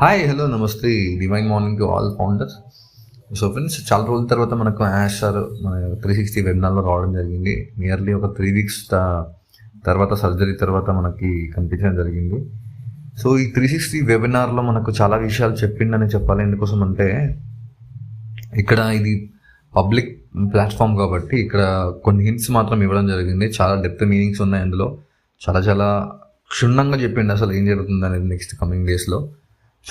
Hi hello నమస్తే. Divine morning to all founders so friends చాలా రోజుల తర్వాత మనకు యాష్ సార్ మన త్రీ సిక్స్టీ వెబినార్లో రావడం జరిగింది. నియర్లీ ఒక త్రీ వీక్స్ తర్వాత సర్జరీ తర్వాత మనకి కనిపించడం జరిగింది. సో ఈ త్రీ సిక్స్టీ వెబినార్లో మనకు చాలా విషయాలు చెప్పిండని చెప్పాలి. ఎందుకోసం అంటే ఇక్కడ ఇది పబ్లిక్ ప్లాట్ఫామ్ కాబట్టి ఇక్కడ కొన్ని హింట్స్ మాత్రం ఇవ్వడం జరిగింది. చాలా డెప్త్ మీనింగ్స్ ఉన్నాయి అందులో. చాలా చాలా క్షుణ్ణంగా చెప్పిండు. అసలు ఏం జరుగుతుంది అనేది నెక్స్ట్ కమింగ్ డేస్లో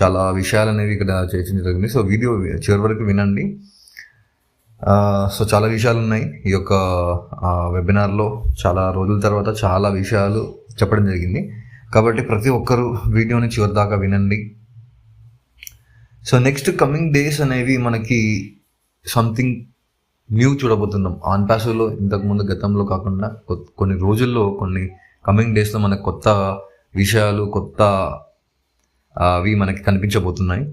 చాలా విషయాలు అనేవి ఇక్కడ చేసిన జరిగింది. సో వీడియో చివరి వరకు వినండి. సో చాలా విషయాలు ఉన్నాయి ఈ యొక్క వెబినార్లో చాలా రోజుల తర్వాత చాలా విషయాలు చెప్పడం జరిగింది. కాబట్టి ప్రతి ఒక్కరూ వీడియోని చివరి దాకా వినండి. సో నెక్స్ట్ కమింగ్ డేస్ అనేవి మనకి సంథింగ్ న్యూ చూడబోతున్నాం. ఆన్ ప్యాసులో ఇంతకుముందు గతంలో కాకుండా కొన్ని రోజుల్లో కొన్ని కమింగ్ డేస్లో మనకు కొత్త విషయాలు కొత్త అవి మనకి కనిపించబోతున్నాయి.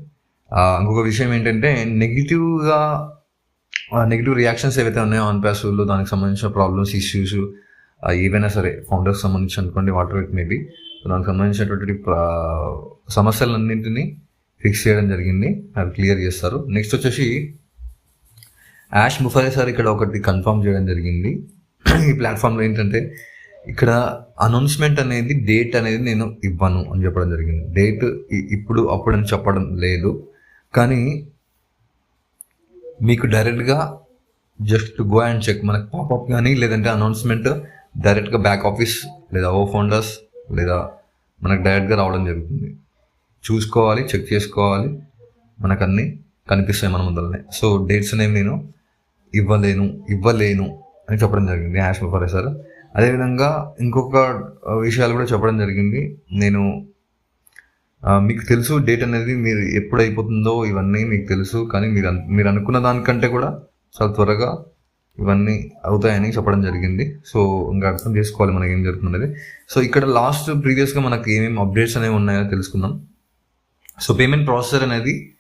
ఇంకొక విషయం ఏంటంటే నెగిటివ్గా నెగిటివ్ రియాక్షన్స్ ఏవైతే ఉన్నాయో ఆన్ ప్యాసివ్లో దానికి సంబంధించిన ప్రాబ్లమ్స్ ఇష్యూస్ ఏవైనా సరే ఫౌండర్స్ సంబంధించి అనుకోండి వాటర్ ఇట్ మేబీ దానికి సంబంధించినటువంటి సమస్యలన్నింటినీ ఫిక్స్ చేయడం జరిగింది. అవి క్లియర్ చేస్తారు. నెక్స్ట్ వచ్చేసి యాష్ ముఫరే సార్ ఇక్కడ ఒకటి కన్ఫర్మ్ చేయడం జరిగింది. ఈ ప్లాట్ఫామ్లో ఏంటంటే ఇక్కడ అనౌన్స్మెంట్ అనేది డేట్ అనేది నేను ఇవ్వను అని చెప్పడం జరిగింది. డేట్ ఇప్పుడు అప్పుడు అని చెప్పడం లేదు. కానీ మీకు డైరెక్ట్గా జస్ట్ గో అండ్ చెక్ మనకు పాపప్ కానీ లేదంటే అనౌన్స్మెంట్ డైరెక్ట్గా బ్యాక్ ఆఫీస్ లేదా ఓ ఫౌండర్స్ లేదా మనకు డైరెక్ట్గా రావడం జరుగుతుంది. చూసుకోవాలి చెక్ చేసుకోవాలి. మనకు అన్నీ కనిపిస్తాయి మన ముందరనే. సో డేట్స్ అనేవి నేను ఇవ్వలేను ఇవ్వలేను అని చెప్పడం జరిగింది. యాష్ ముఫరే సార్? అదేవిధంగా ఇంకొక విషయాలు కూడా చెప్పడం జరిగింది. నేను మీకు తెలుసు డేట్ అనేది మీరు ఎప్పుడు అయిపోతుందో ఇవన్నీ మీకు తెలుసు కానీ మీరు అన్- మీరు అనుకున్న దానికంటే కూడా చాలా త్వరగా ఇవన్నీ అవుతాయని చెప్పడం జరిగింది. సో ఇంకా అర్థం చేసుకోవాలి మనకి ఏం జరుగుతున్నది సో ఇక్కడ లాస్ట్ ప్రీవియస్గా మనకి ఏమేమి అప్డేట్స్ అనేవి ఉన్నాయో తెలుసుకుందాం. సో పేమెంట్ ప్రాసెసర్ అనేది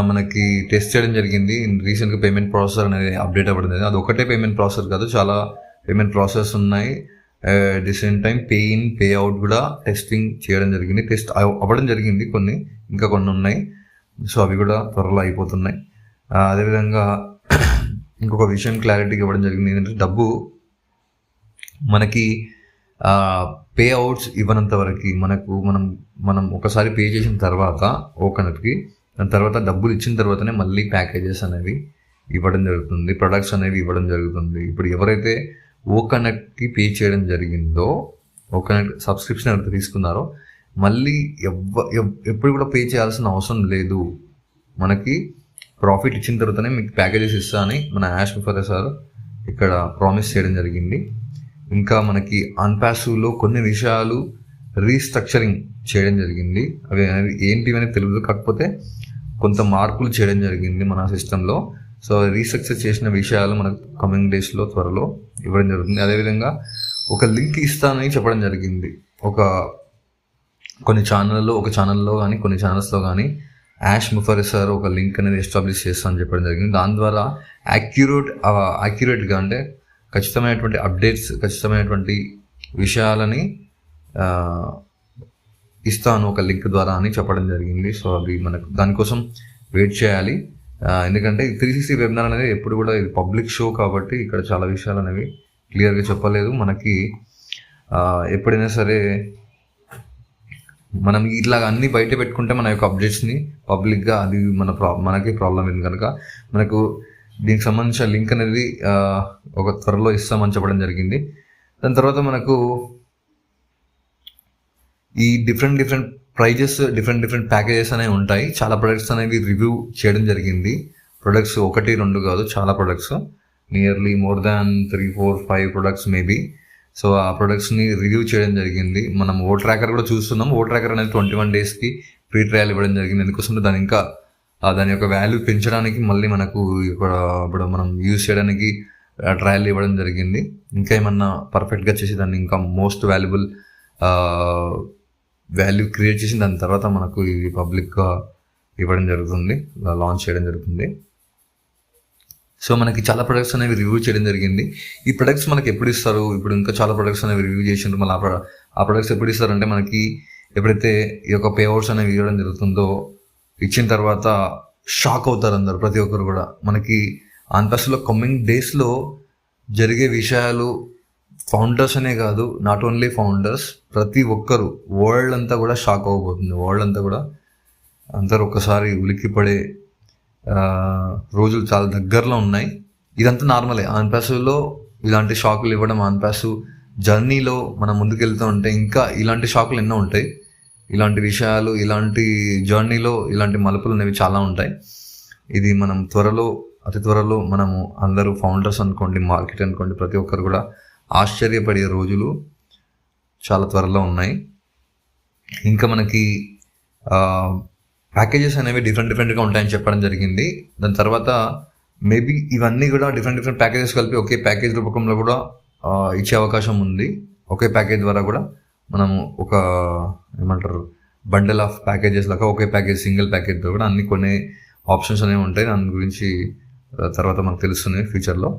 మనకి టెస్ట్ చేయడం జరిగింది. రీసెంట్గా పేమెంట్ ప్రాసెసర్ అనేది అప్డేట్ అవ్వడం అది ఒకటే పేమెంట్ ప్రాసెసర్ కాదు చాలా పేమెంట్ ప్రాసెస్ ఉన్నాయి. At the same time pay in pay out కూడా టెస్టింగ్ చేయడం జరిగింది. టెస్ట్ అవ్వడం జరిగింది కొన్ని ఇంకా కొన్ని ఉన్నాయి. సో అవి కూడా త్వరలో అయిపోతున్నాయి. Uh, అదేవిధంగా ఇంకొక విషయం క్లారిటీగా ఇవ్వడం జరిగింది. ఏంటంటే డబ్బు మనకి uh, పే అవుట్స్ ఇవ్వనంత వరకు మనకు మనం మనం ఒకసారి పే చేసిన తర్వాత ఓకనట్కి దాని తర్వాత డబ్బులు ఇచ్చిన తర్వాతనే మళ్ళీ ప్యాకేజెస్ అనేవి ఇవ్వడం జరుగుతుంది. ప్రొడక్ట్స్ అనేవి ఇవ్వడం జరుగుతుంది. ఇప్పుడు ఎవరైతే ఓకనట్కి పే చేయడం జరిగిందో ఓకనట్ సబ్స్క్రిప్షన్ ఎంత తీసుకున్నారో మళ్ళీ ఎవ్వ ఎప్పుడు కూడా పే చేయాల్సిన అవసరం లేదు. మనకి ప్రాఫిట్ ఇచ్చిన తర్వాతనే మీకు ప్యాకేజెస్ ఇస్తా అని మన యాష్ ముఫరే సార్ ఇక్కడ ప్రామిస్ చేయడం జరిగింది. ఇంకా మనకి అన్పాసివ్లో కొన్ని విషయాలు రీస్ట్రక్చరింగ్ చేయడం జరిగింది. అవి ఏంటివి అనేది తెలియదు. కాకపోతే కొంత మార్పులు చేయడం జరిగింది మన సిస్టంలో. సో రీస్ట్రక్చర్ చేసిన విషయాలు మనకు కమింగ్ డేస్లో త్వరలో ఇవ్వడం జరుగుతుంది. అదేవిధంగా ఒక లింక్ ఇస్తానని చెప్పడం జరిగింది. ఒక కొన్ని ఛానల్లో ఒక ఛానల్లో కానీ కొన్ని ఛానల్స్లో కానీ యాష్ ముఫరే సార్ ఒక లింక్ అనేది ఎస్టాబ్లిష్ చేస్తానని చెప్పడం జరిగింది. దాని ద్వారా యాక్యురేట్ యాక్యురేట్గా అంటే ఖచ్చితమైనటువంటి అప్డేట్స్ ఖచ్చితమైనటువంటి విషయాలని ఇస్తాను ఒక లింక్ ద్వారా అని చెప్పడం జరిగింది. సో అది మనకు దానికోసం వెయిట్ చేయాలి. ఎందుకంటే త్రీ సిక్స్టీ వెబినార్ అనేది ఎప్పుడు కూడా ఇది పబ్లిక్ షో కాబట్టి ఇక్కడ చాలా విషయాలు అనేవి క్లియర్గా చెప్పలేదు. మనకి ఎప్పుడైనా సరే మనం ఇట్లా అన్ని బయట పెట్టుకుంటే మన యొక్క అప్డేట్స్ని పబ్లిక్గా అది మన ప్రా మనకి ప్రాబ్లం అయింది కనుక మనకు దీనికి సంబంధించిన లింక్ అనేది ఒక త్వరలో ఇస్తామని చెప్పడం జరిగింది. దాని తర్వాత మనకు ఈ different different prices different different packages అనేవి ఉంటాయి. చాలా ప్రొడక్ట్స్ అనేవి రివ్యూ చేయడం జరిగింది. ప్రొడక్ట్స్ ఒకటి రెండు కాదు చాలా products nearly more than three four five products maybe so ఆ ప్రొడక్ట్స్ని రివ్యూ చేయడం జరిగింది. మనం ఓ ట్రాకర్ కూడా చూస్తున్నాం. ఓ ట్రాకర్ అనేది ట్వంటీ వన్ డేస్కి ఫ్రీ ట్రయల్ ఇవ్వడం జరిగింది. ఎందుకోసం దాని ఇంకా దాని యొక్క వాల్యూ పెంచడానికి మళ్ళీ మనకు ఇక్కడ ఇప్పుడు మనం యూజ్ చేయడానికి ట్రయల్ ఇవ్వడం జరిగింది. ఇంకా ఏమన్నా పర్ఫెక్ట్గా చేసి దాన్ని ఇంకా మోస్ట్ వాల్యుబుల్ వాల్యూ క్రియేట్ చేసి దాని తర్వాత మనకు ఇది పబ్లిక్గా ఇవ్వడం జరుగుతుంది లాంచ్ చేయడం జరుగుతుంది. సో మనకి చాలా ప్రొడక్ట్స్ అనేవి రివ్యూ చేయడం జరిగింది. ఈ ప్రొడక్ట్స్ మనకి ఎప్పుడు ఇస్తారు? ఇప్పుడు ఇంకా చాలా ప్రొడక్ట్స్ అనేవి రివ్యూ చేసిండ్రు. మళ్ళీ ఆ ప్రొడక్ట్స్ ఎప్పుడు ఇస్తారు అంటే మనకి ఎప్పుడైతే ఈ యొక్క పేవర్స్ అనేవి ఇవ్వడం జరుగుతుందో ఇచ్చిన తర్వాత షాక్ అవుతారు అందరు ప్రతి ఒక్కరు కూడా. మనకి ఆన్పాస్లో కమింగ్ డేస్లో జరిగే విషయాలు ఫౌండర్స్ అనే కాదు నాట్ ఓన్లీ ఫౌండర్స్ ప్రతి ఒక్కరు వరల్డ్ అంతా కూడా షాక్ అవ్వబోతుంది. వరల్డ్ అంతా కూడా అందరూ ఒకసారి ఉలిక్కిపడే రోజులు చాలా దగ్గరలో ఉన్నాయి. ఇదంతా నార్మలే. ఆన్పాసులో ఇలాంటి షాకులు ఇవ్వడం ఆన్పాసు జర్నీలో మనం ముందుకెళ్తూ ఉంటే ఇంకా ఇలాంటి షాకులు ఎన్నో ఉంటాయి. ఇలాంటి విషయాలు ఇలాంటి జర్నీలో ఇలాంటి మలుపులు అనేవి చాలా ఉంటాయి. ఇది మనం త్వరలో అతి త్వరలో మనము అందరూ ఫౌండర్స్ అనుకోండి మార్కెట్ అనుకోండి ప్రతి ఒక్కరు కూడా ఆశ్చర్యపడే రోజులు చాలా త్వరలో ఉన్నాయి. ఇంకా మనకి ప్యాకేజెస్ అనేవి డిఫరెంట్ డిఫరెంట్గా ఉంటాయని చెప్పడం జరిగింది. దాని తర్వాత మేబీ ఇవన్నీ కూడా డిఫరెంట్ డిఫరెంట్ ప్యాకేజెస్ కలిపి ఒకే ప్యాకేజ్ రూపకంలో కూడా ఇచ్చే అవకాశం ఉంది. ఒకే ప్యాకేజ్ ద్వారా కూడా మనము ఒక ఏమంటారు బండల్ ఆఫ్ ప్యాకేజెస్ లాగా ఒకే ప్యాకేజ్ సింగిల్ ప్యాకేజ్తో కూడా అన్ని కొన్ని ఆప్షన్స్ అనేవి ఉంటాయి. దాని గురించి తర్వాత మనకు తెలుస్తుంది ఫ్యూచర్లో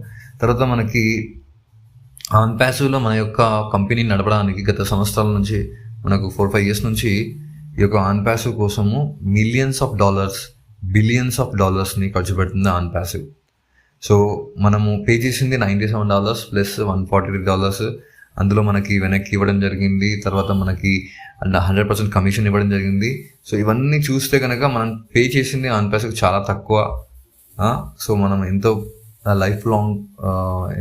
తర్వాత మనకి ఆన్ ప్యాసివ్లో మన యొక్క కంపెనీ నడపడానికి గత సంవత్సరాల నుంచి మనకు ఫోర్ ఫైవ్ ఇయర్స్ నుంచి ఈ యొక్క ఆన్ ప్యాసివ్ కోసము millions of dollars billions of డాలర్స్ని ఖర్చు పెడుతుంది ఆన్ ప్యాసివ్. సో మనము పే చేసింది ninety seven dollars plus one forty three dollars అందులో మనకి వెనక్కి ఇవ్వడం జరిగింది తర్వాత మనకి అండ్ హండ్రెడ్ పర్సెంట్ కమిషన్ ఇవ్వడం జరిగింది. సో ఇవన్నీ చూస్తే కనుక మనం పే చేసింది ఆన్ ప్యాసివ్ చాలా తక్కువ. సో మనం ఎంతో లైఫ్ లాంగ్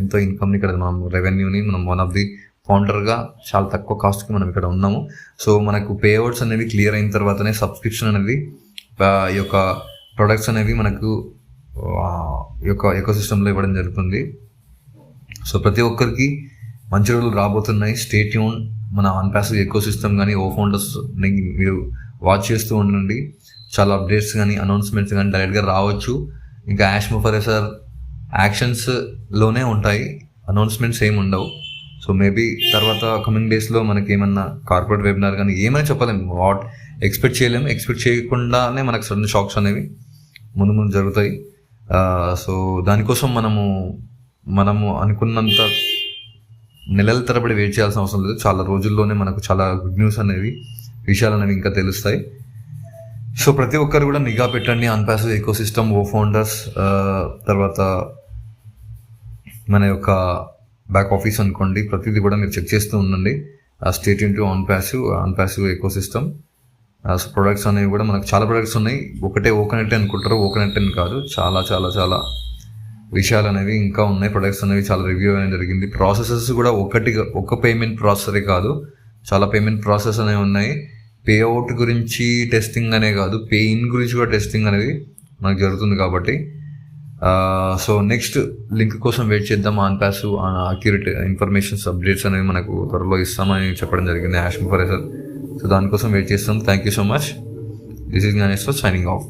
ఎంతో ఇన్కమ్ని ఇక్కడ మనం రెవెన్యూని మనం వన్ ఆఫ్ ది ఫౌండర్గా చాలా తక్కువ కాస్ట్కి మనం ఇక్కడ ఉన్నాము. సో మనకు పే అవుట్స్ అనేవి క్లియర్ అయిన తర్వాతనే సబ్స్క్రిప్షన్ అనేది ఈ యొక్క ప్రొడక్ట్స్ అనేవి మనకు ఈ యొక్క ఎకోసిస్టంలో ఇవ్వడం జరుగుతుంది. సో ప్రతి ఒక్కరికి మంచి రోజులు రాబోతున్నాయి. స్టేట్ యూన్ మన అన్పాసివ్ ఎకో సిస్టమ్ కానీ ఓ ఫౌండర్స్ మీరు వాచ్ చేస్తూ ఉండండి. చాలా అప్డేట్స్ కానీ అనౌన్స్మెంట్స్ కానీ డైరెక్ట్గా రావచ్చు. ఇంకా యాష్ ముఫరేసర్ యాక్షన్స్లోనే ఉంటాయి. అనౌన్స్మెంట్స్ ఏమి ఉండవు. సో మేబీ తర్వాత కమింగ్ డేస్లో మనకి ఏమన్నా కార్పొరేట్ వెబినార్ కానీ ఏమైనా చెప్పలేము వాట్ ఎక్స్పెక్ట్ చేయలేము ఎక్స్పెక్ట్ చేయకుండానే మనకు సడన్ షాక్స్ అనేవి ముందు ముందు జరుగుతాయి. సో దానికోసం మనము మనము అనుకున్నంత నెలల తరబడి వెయిట్ చేయాల్సిన అవసరం లేదు. చాలా రోజుల్లోనే మనకు చాలా గుడ్ న్యూస్ అనేవి విషయాలు అనేవి ఇంకా తెలుస్తాయి. సో ప్రతి ఒక్కరు కూడా నిఘా పెట్టండి అన్పాసివ్ ఎకో సిస్టమ్ ఓ ఫౌండర్స్ తర్వాత మన యొక్క బ్యాక్ ఆఫీస్ అనుకోండి ప్రతిదీ కూడా మీరు చెక్ చేస్తూ ఉండండి. State into OnPassive OnPassive ecosystem so products అనేవి కూడా మనకు చాలా ప్రొడక్ట్స్ ఉన్నాయి. ఒకటే ఓకనెట్ అనుకుంటారు ఓకనెట్ అని కాదు. చాలా చాలా చాలా విషయాలు అనేవి ఇంకా ఉన్నాయి. ప్రొడక్ట్స్ అనేవి చాలా రివ్యూ అనేది జరిగింది. ప్రాసెసెస్ కూడా ఒకటి ఒక పేమెంట్ ప్రాసెసరే కాదు. చాలా పేమెంట్ ప్రాసెస్ అనేవి ఉన్నాయి. పే అవుట్ గురించి టెస్టింగ్ అనే కాదు పెయిన్ గురించి కూడా టెస్టింగ్ అనేది మనకు జరుగుతుంది కాబట్టి సో నెక్స్ట్ లింక్ కోసం వెయిట్ చేద్దాం. OnPassive accurate informations updates అనేవి మనకు త్వరలో ఇస్తామని చెప్పడం జరిగింది. యాష్ ఫర్ సో దానికోసం వెయిట్ చేస్తాం. Thank you so much this is Gyaneshwar signing off